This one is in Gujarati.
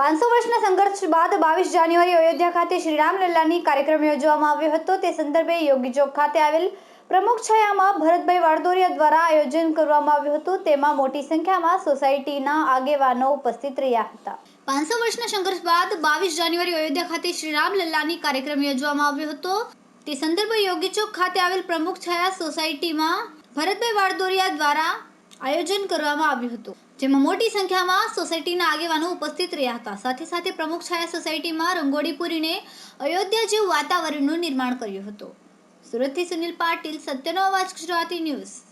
પાંચસો વર્ષના સંઘર્ષ બાદ બાવીસ જાન્યુઆરી અયોધ્યા ખાતે શ્રી રામલલ્લાની કાર્યક્રમ યોજવામાં આવ્યો હતો. તે સંદર્ભે યોગી ચોક ખાતે આવેલ પ્રમુખ છાયામાં ભરતભાઈ વાડદોરિયા દ્વારા આયોજન કરવામાં આવ્યું હતું. તેમાં મોટી સંખ્યામાં સોસાયટીના આગેવાનો ઉપસ્થિત રહ્યા હતા. પાંચસો વર્ષના સંઘર્ષ બાદ બાવીસ જાન્યુઆરી અયોધ્યા ખાતે શ્રી રામલલ્લાની કાર્યક્રમ યોજવામાં આવ્યો હતો. તે સંદર્ભે યોગી ચોક ખાતે આવેલ પ્રમુખ છાયા સોસાયટીમાં ભરતભાઈ વાડદોરિયા દ્વારા આયોજન કરવામાં આવ્યું હતું, જેમાં મોટી સંખ્યામાં સોસાયટીના આગેવાનો ઉપસ્થિત રહ્યા હતા. સાથે સાથે પ્રમુખ છાયા સોસાયટીમાં રંગોળી પૂરીને અયોધ્યા જેવું વાતાવરણનું નિર્માણ કર્યું હતું. સુરતથી સુનિલ પાટીલ, સત્યનો અવાજ, ગુજરાતી ન્યૂઝ.